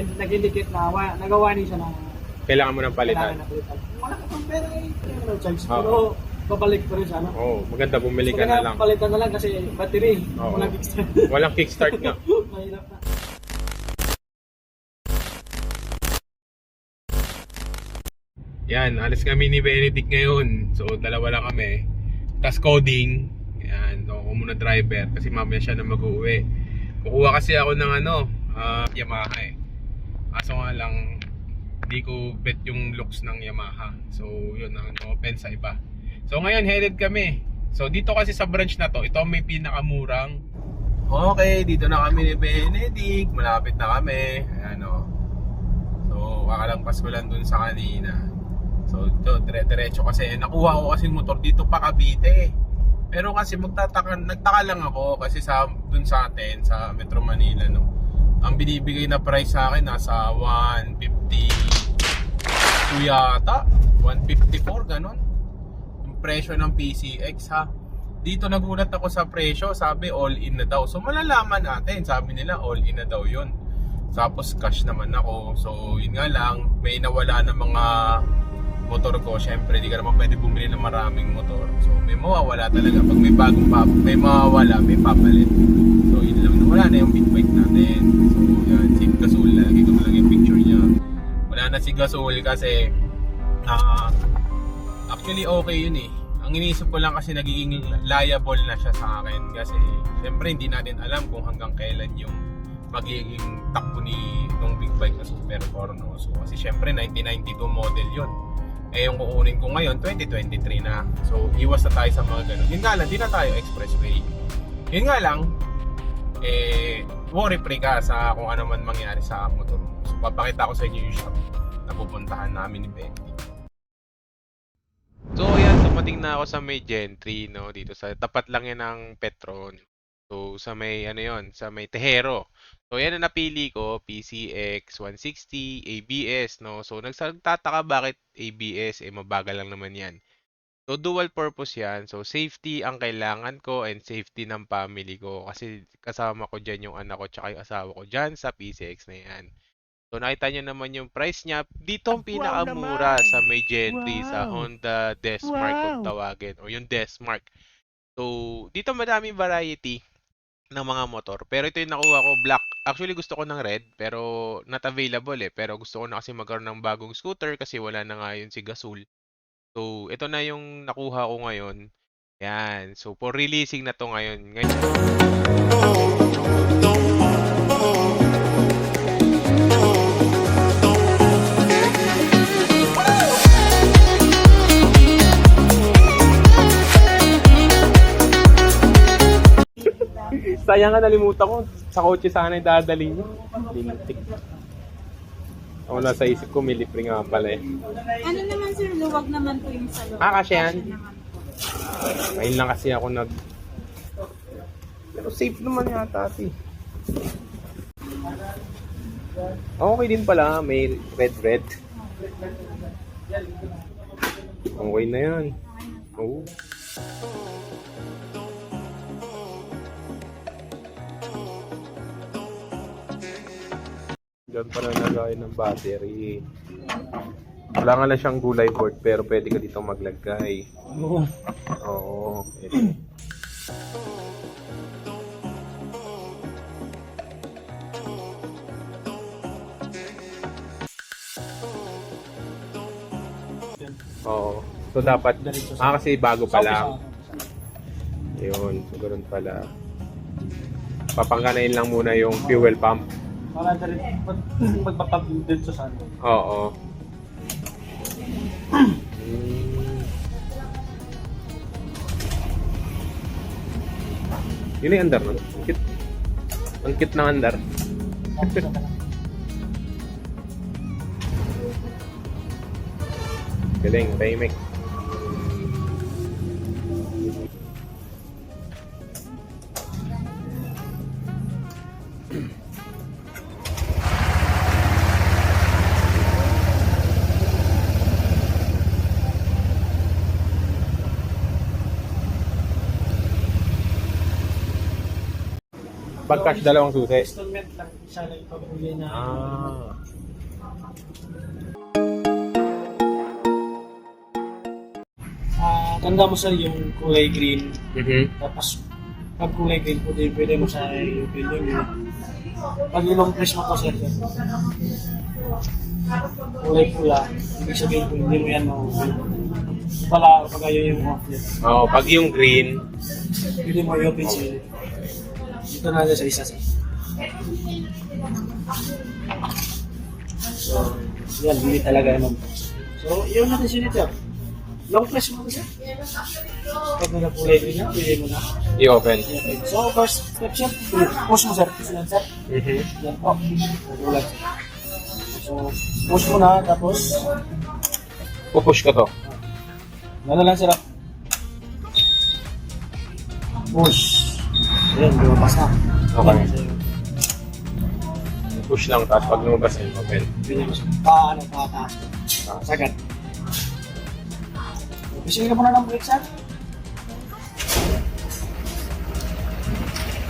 hindi nagdidikit na wa, nagawa niya siya na Kailangan mo ng kailangan palitan. na palitan. Wala ka pang pera eh, kaya na charge. Oo. Pero babalik pa rin siya, no? Oo, oh, maganda bumili ka na lang. Palitan na lang kasi battery. Oo. Walang extra. Walang kickstart nga. Mahirap na. Yan, alis kami ni Benedict ngayon. So, dalawa lang kami. Tapos coding. Yan, so, ako muna driver kasi mamaya siya na mag-uwi. Kukuha kasi ako ng ano, ah, Yamaha eh. Kaso nga lang, hindi ko bet yung looks ng Yamaha. So, yun, ang open sa iba. So, ngayon, headed kami. So, dito kasi sa branch na to, ito may pinakamurang. Okay, dito na kami ni Benedict. Malapit na kami. Ayan o. So, kakalampas ko lang dun sa kanina. So, ito, dire-diretso kasi nakuha ko kasi motor dito pa Cavite. Pero kasi magtataka, nagtaka lang ako kasi sa dun sa atin sa Metro Manila no. Ang binibigay na price sa akin nasa 150 yata, 154 ganon. Yung presyo ng PCX ha. Dito nagulat ako sa presyo, sabi all in na daw. So malalaman natin, sabi nila all in na daw 'yun. Tapos cash naman ako. So yun nga lang, may nawala na mga motor ko, syempre di ka naman pwede bumili ng maraming motor. So may mawawala talaga. Pag may bagong pap may mawawala, may papalit. Wala na yung big bike natin. So yan, si Gasol, lagi ko lang yung picture niya. Wala na si Gasol kasi ah actually okay yun eh. Ang iniisip ko lang kasi nagiging liable na siya sa akin kasi syempre hindi natin alam kung hanggang kailan yung magiging takbo ni nung big bike na Super Corno. So kasi syempre 1992 model yun. Eh yung kukunin ko ngayon 2023 na. So iwas na tayo sa mga ganun. Yun nga lang, di na tayo expressway. Yun nga lang, eh worry free ka sa kung ano man mangyari sa motor mo. So papakita ko sa inyo yung shop na pupuntahan namin ni Bendy. So ayan, dumating na ako sa may Gentry, no, dito sa tapat lang yan ng Petron. So sa may ano yon, sa may Tejero. So yan ang napili ko, PCX 160, ABS, no. So nagtataka bakit ABS eh mabagal lang naman 'yan. So dual purpose 'yan. So safety ang kailangan ko and safety ng family ko kasi kasama ko diyan yung anak ko tsaka yung asawa ko diyan sa PCX na 'yan. So nakita niyo naman yung price niya. Dito ang pinakamura sa may Gentry sa Honda Desmark kung tawagin o yung Desmark. So dito madaming variety ng mga motor. Pero ito yung nakuha ko black. Actually gusto ko ng red pero not available eh. Pero gusto ko na kasi magkaroon ng bagong scooter kasi wala na nga yun si Gasol. So ito na yung nakuha ko ngayon. Yan. So for releasing na to ngayon. Ngayon Sayang nga nalimutan ko. Sa kotse sana yung niyo. Lintik. Ako nasa isip ko, may libre nga pala eh. Ano naman sir, luwag naman po yung sa loob. Ah, kasi yan? Ngayon lang kasi ako nag... Pero safe naman yata ate. Okay din pala, may red-red. Okay na yan. Oo. Diyan pa na nagay ng battery. Wala nga lang siyang gulay board pero pwede ka dito maglagay. Oo. Oo. ito. Oo. So dapat, ah kasi bago pa lang. Yun, so ganun pala. Papangkanain lang muna yung fuel pump. Para magpapabili dito sa ano. Oo. Yun yung andar. Ang cute. Ang cute ng andar. Galing, tahimik. Pag-cash dalawang susi. Installment lang, siya lang ipabuli na. Ah. Ah, tanda mo sir yung kulay green. Mhm. Tapos, pag kulay green po din, pwede mo sa i-open yung Pag ilong press mo to sir, kulay pula, ibig sabihin kung hindi mo yan mo wala pag ayaw yung off. Oo, pag yung green, Pwede mo i-open siya. Dito na siya sa isa sir. So, yan, hindi talaga naman. So, yun natin siya dito. Long press mo sir. Pag na kulay green na, pwede mo na. i-open. So, first step sir, push mo sir. Push lang sir. Mhm. Yan po. Nagulat. So, push mo na, tapos, Pupush ko to. ano lang sir. Push. Ayan, lumabas na. Okay. Yan, Push lang, tapos pag lumabas na open. Mo siya. Pa, ano, pa, taas. Ah, Sagad. Pisingin ka muna ng brake sir.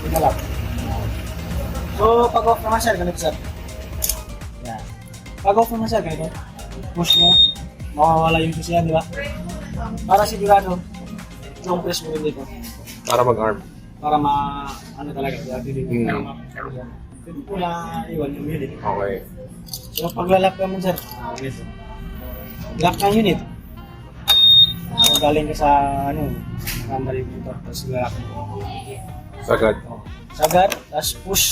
Hindi lang. So, pag off naman sir, ganito sir. Yan. Pag off naman sir, ganito. Push mo. Mawawala yung susiyan, di ba? Para sigurado, long press mo yun dito. Para mag-arm. Para ma, ano talaga, di Mm. Para ma, Pwede po na iwan yung unit. Okay. So, pag-lock naman sir, ah, ganito. Lock ng unit. So, galing ka sa, ano, camera yung motor, tapos lock mo. Sagad. Oh. Sagad, tapos push.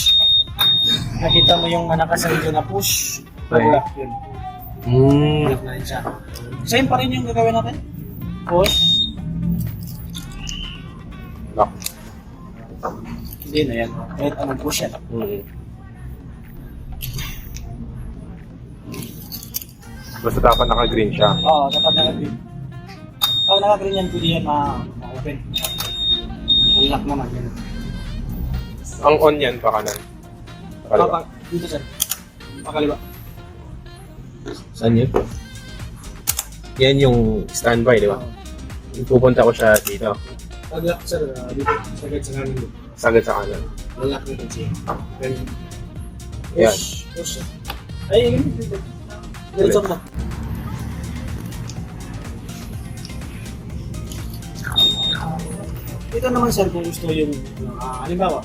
Nakita mo yung nakasalit na push. Pag-lock yun. Mm. Lock na rin siya. Same pa rin yung gagawin natin. Push. Lock. Hindi na yan. Kahit anong push yan. Mm. Basta dapat naka-green siya. Oo, dapat naka-green. Pag naka-green yan, pwede yan ma- ma-open. Unlock naman. Ganun. Ang on yan pa kanan. Pakaliwa. Dito sir. Pakaliwa. Saan yun? Yan yung standby, di ba? Pupunta ko siya dito. Pag-lock sir, ah, dito. Sagad sa kanan dito. Sagad sa kanan. Rin siya. Ganun. Yan. Push. Push. Ay, dito. Diretso mo na. Ito naman sir, kung gusto yung, ah, halimbawa,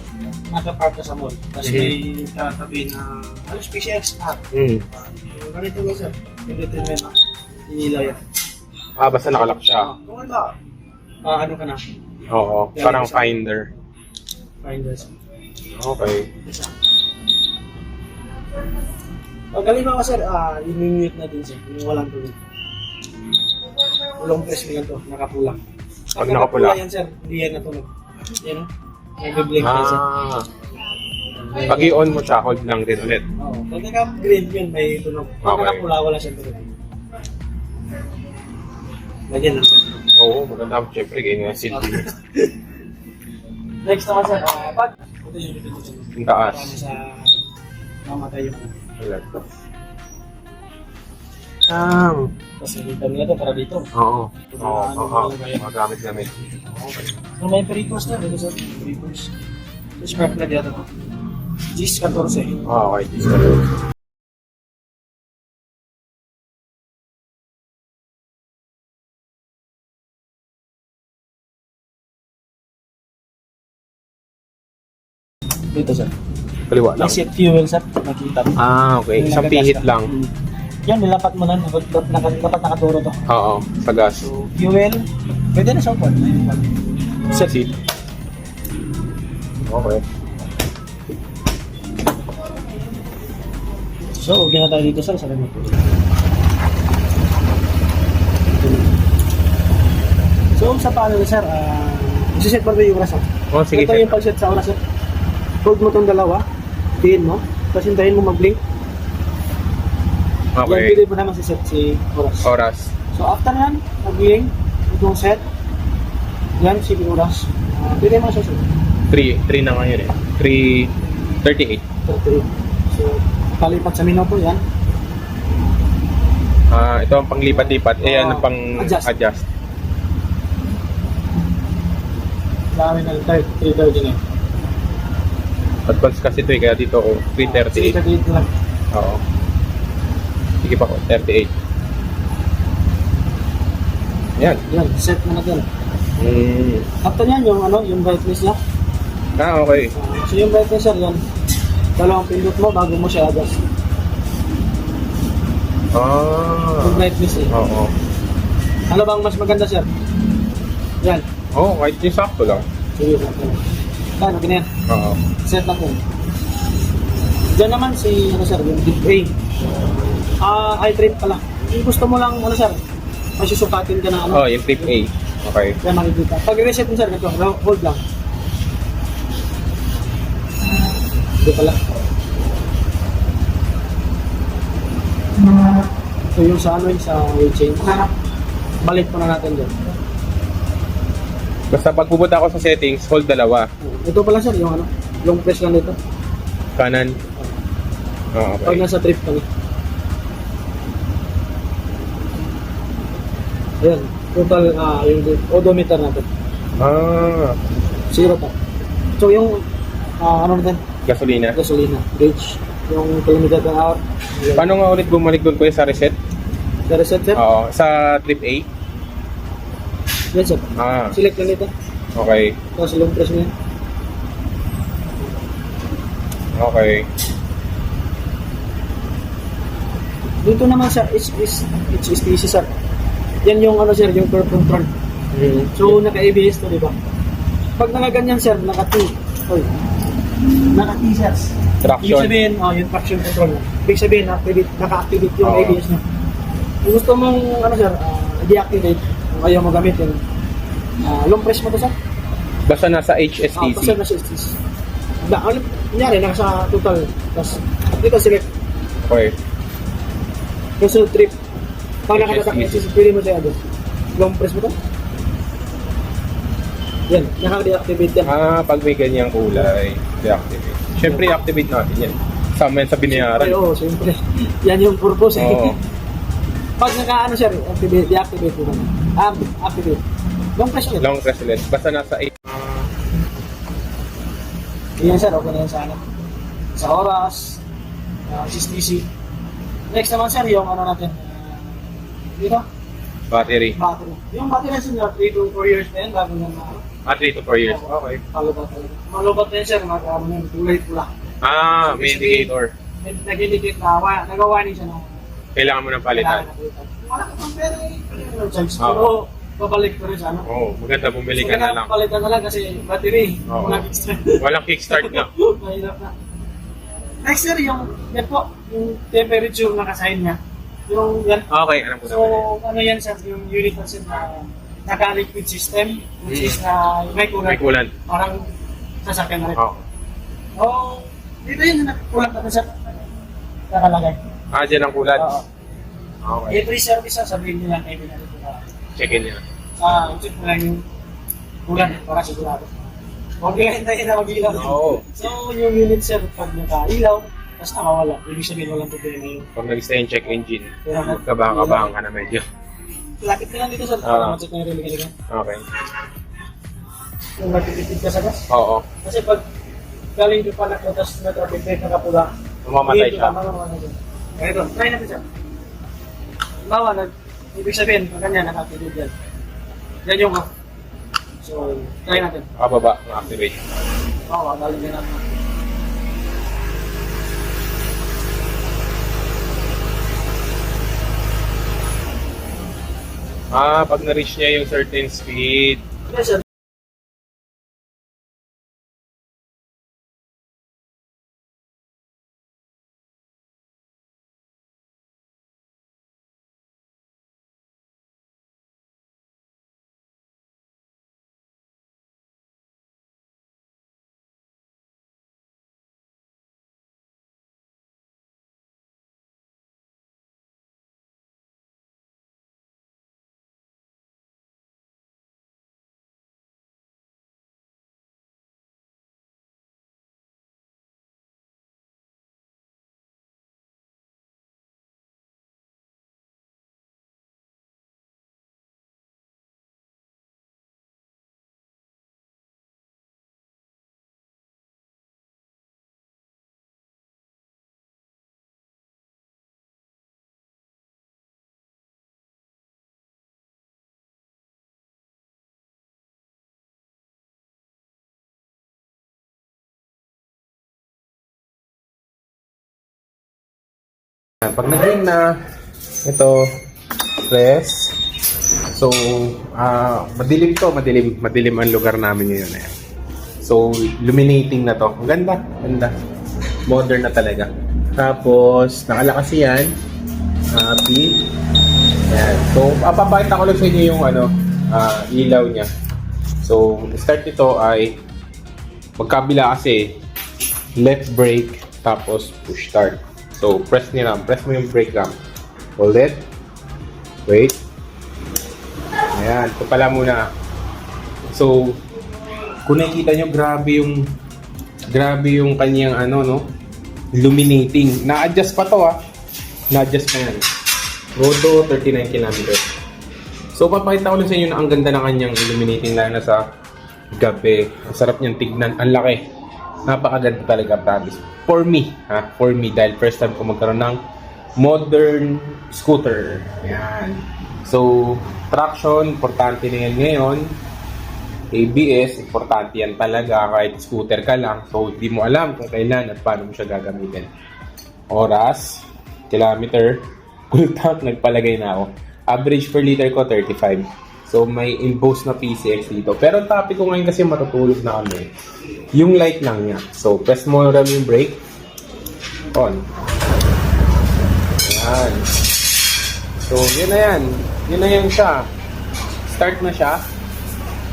nakapark ka sa mall, tapos Mhm. may katabi na, ano, SpaceX app. Mm. Uh, ganito lang sir, pwede ito na inila yan. Ah, basta nakalock siya. Ah, kung ano, ah, ano ka na, Oo. Parang finder. Find this. Okay. Pag halimbawa sir, ah, i-mute na din sir, yung walang tuloy. Ulong press yan to, nakapulang. Pag nakapula. yan sir, hindi yan natunog. Yan o, nag-blink yan sir. Ah. Pag i-on mo siya, hold lang din ulit. Oo, pag naka-green yun, may tunog. Pag Okay. nakapula, wala siyang tunog. Lagyan lang sir. Oo, maganda. Siyempre, ganyan yung silbi. Next naman sir, ah, pag ito yung ito sir. Yung taas. Para sa mamatay yung Ulit. Ah. Tapos nilita nila to para dito. Oo. Oo. Oo. Magamit gamit. So may peritos na dito sir. Peritos. So spark na dito. Gis 14. Ah, okay. This one. Dito sir. Kaliwa lang. Exit fuel sir. Nakita mo. Ah, okay. Isang pihit lang. Mm. Yan, nilapat mo na. Dapat, dapat, dapat nakaturo to. Oo. Sa gas. So, fuel. Pwede na sa upuan. Sa seat. Okay. So, okay na tayo dito sir. Sa remote. So, sa paano sir, ah, isiset mo ba yung oras? Oh, sige. Ito sir. yung pag-set sa oras sir. Hold mo itong dalawa, tiin mo, tapos hintayin mo mag-blink. Yan, Okay. pili mo naman si set si oras. Oras. So, after yan, mag-blink, itong set, yan, si oras. Uh, pili mo siya sir. 3. 3 na ngayon eh. 3.38. 38. So, palipat sa minuto yan. Ah, ito ang panglipat-lipat. Eh, Oo. ano pang Adjust. adjust. Dami na lang tayo, 3.30 na. Advance kasi ito eh, kaya dito ako, 338. 338 lang. Oo. Sige pa ko, 38. Yan. Yan, set na natin. Mm. After yan, yung ano, yung brightness niya. Ah, okay. Ah, so yung brightness sir, yan. Dalawang pindot mo bago mo siya adjust. Ah. Yung brightness eh. Oo. Ano bang mas maganda sir? Yan. Oo, oh, kahit yung sakto lang. Sige, okay. Yan, okay na yan. Oo. Set natin. Diyan naman si, ano sir, yung deep A. Ah, high trip pala. Yung gusto mo lang, ano sir, may susukatin ka na ano. Oh, yung tip A. Okay. Yan makikita. Pag reset mo sir, ganito, hold lang. Hindi pala. So yung sa ano yung sa change. Balik mo na natin doon. Basta pag pupunta ako sa settings, hold dalawa. Ito pala sir, yung ano, long press lang dito. Kanan. Pag okay. nasa trip ka na. Ayan, total ah yung odometer natin. Ah, Zero pa. So yung ah, ano natin, gasolina. gasolina, gauge, yung kilometer per hour. Ayan. Paano nga ulit bumalik doon kuya sa reset? Sa reset sir? Oo, sa trip A? Yan sir. Ah, Select lang dito. okay. Tapos long press mo yan. Okay. Dito naman sa HS, HSTC sir. Yan yung ano sir, yung curve control. Mm. So naka-ABS to, di ba? Pag nakaganyan sir, naka-T. Oy. Naka-T sir. Ibig Traction. sabihin, oh, yung traction control. Ibig sabihin, activate, naka-activate yung Oo. ABS niya. Kung gusto mong, ano sir, ah, deactivate, kung ayaw mo gamitin, ah, long press mo to sir. Basta nasa Ah, HSTC. basta na HSTC. Da, ano, kunyari, nasa total, tapos, dito select, Okay. kasi trip, pag nakatatak HSTC. HSTC, pwede mo siya doon. Long press mo to. Yan, naka-deactivate yan. Ah, pag may ganyang kulay, deactivate. Siyempre, activate natin yan. Sama yan sa binayaran. Ay, oo, siyempre. Yan yung purpose eh. Oo. Pag naka-ano siya, activate, deactivate mo. Ah, activate. Long press yun. Long press ulit. Basta nasa 8. Yan sir, okay na yan sa ano. Sa oras, uh, SSTC. Next naman sir, yung ano natin. Uh, dito, battery. battery. Yung battery sir, 3 to 4 years na yan, bago na Ah, 3 to 4 years. Okay. malubat talaga. Malubat na yan sir, mag, ano yun, kulay pula. Ah, may indicator. Nag- Nag-indicate na, wa, nagawa niya siya ng Kailangan mo ng palitan. Wala ka pang pera eh. Ano. Pero, babalik ko rin sa ano. Oo, oh, maganda bumili ka na lang. Palitan na lang kasi battery. Oo. Walang extra. Walang kickstart nga. Mahirap na. Next sir, yung, yan po, yung temperature na kasahin niya. Yung yan. Okay, alam ko So, na. ano yan sir, yung unit na sir na naka-liquid system, which Mm. is na may kulang. May kulan. Parang sasakyan na rin. Oo. Oh, dito yun, kulang na sir. Nakalagay. Ah, dyan ang kulan. Oo. Okay. Every service na sabihin lang, every na. Check-in niya. Ah, check mo lang yung kulang para sigurado. Huwag nila hintayin na mag-ilaw. Oo. So, yung unit sir, pag nakailaw, tapos nakawala, ibig sabihin walang problema yun. Pag nag-stay yung check engine, Pero kabang-kabang ka na medyo. Lapit ka lang dito sir, para ma-check na yung relay ka Okay. Kung magtitipid ka sa gas. Oo. Kasi pag galing doon pa na tapos na-traffic light nakapula, Mamamatay siya. ka, mamamatay siya. Try natin sir. Bawa, nag, ibig sabihin, pag ganyan, nakatipid yan. Yan yung off. So, try natin. Kababa, ma-activate. Oo, galing din natin. Ah, pag na-reach niya yung certain speed, Yes, sir. Pag nag-green na, ito, press. So, ah madilim to, madilim, madilim ang lugar namin ngayon. Eh. So, illuminating na to. Ang ganda, ganda. Modern na talaga. Tapos, nakalakas yan. Happy. Yan. So, papapakita ko lang sa inyo yung ano, ah, ilaw niya. So, start nito ay magkabila kasi left brake tapos push start. So, press ni Ram. Press mo yung brake ram. Hold it. Wait. Ayan. Ito pala muna. So, kung nakikita nyo, grabe yung grabe yung kanyang ano, no? Illuminating. Na-adjust pa to, ah. Na-adjust pa yan. Rodo, 39 kilometers. So, papakita ko lang sa inyo na ang ganda ng kanyang illuminating lalo na sa gabi. Ang sarap niyang tignan. Ang laki. Napakaganda talaga, promise. For me, ha? For me, dahil first time ko magkaroon ng modern scooter. Ayan. So, traction, importante na yan ngayon. ABS, importante yan talaga kahit scooter ka lang. So, di mo alam kung kailan at paano mo siya gagamitin. Oras, kilometer, full tank, nagpalagay na ako. Average per liter ko, 35. So, may embossed na PCX dito. Pero ang topic ko ngayon kasi matutulog na kami. Yung light lang niya. So, press mo ram yung brake. On. Ayan. So, yun na yan. Yun na yan siya. Start na siya.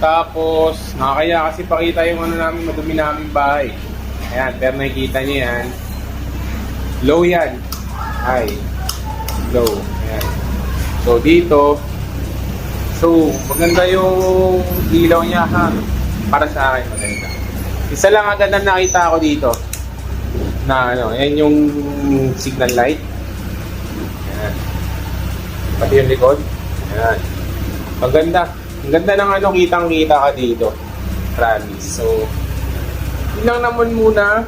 Tapos, nakakaya kasi pakita yung ano namin, madumi namin bahay. Ayan, pero nakikita niyo yan. Low yan. High. Low. Ayan. So, dito, so, maganda yung ilaw niya ha. Para sa akin, maganda. Isa lang agad na nakita ko dito. Na ano, yan yung signal light. Ayan. Pati yung likod. Ayan. Maganda. Ang ganda ng ano, kitang-kita ka dito. Promise. So, yun naman muna.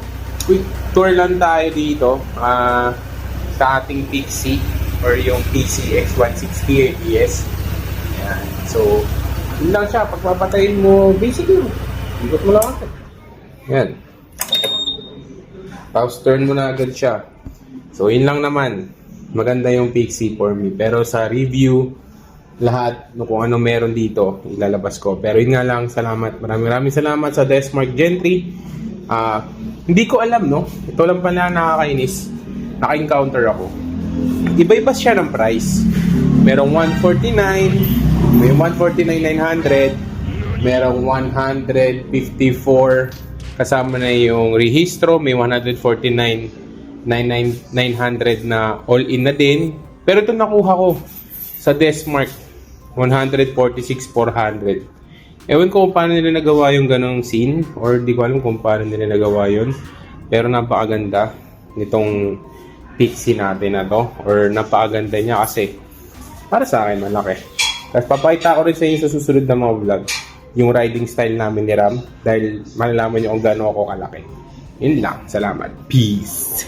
Quick tour lang tayo dito. ah sa ating Pixie or yung PCX 160 ABS. So, yun lang siya. Pagpapatayin mo, basically, ikot mo lang ako. Yan. Tapos turn mo na agad siya. So, yun lang naman. Maganda yung Pixie for me. Pero sa review, lahat no, kung ano meron dito, ilalabas ko. Pero yun nga lang, salamat. Maraming maraming salamat sa Desmark Gentry. Ah, hindi ko alam, no? Ito lang pala nakakainis. Naka-encounter ako. Iba-iba siya ng price. Merong 149, may 149,900, merong 154 kasama na yung rehistro, may 149,900 na all-in na din. Pero ito nakuha ko sa Desmark, 146,400. Ewan ko kung paano nila nagawa yung ganong scene or di ko alam kung paano nila nagawa yun. Pero napakaganda nitong pixie natin na to or napakaganda niya kasi para sa akin malaki. Tapos papakita ko rin sa inyo sa susunod na mga vlog yung riding style namin ni Ram dahil malalaman niyo kung gaano ako kalaki. Yun lang. Salamat. Peace.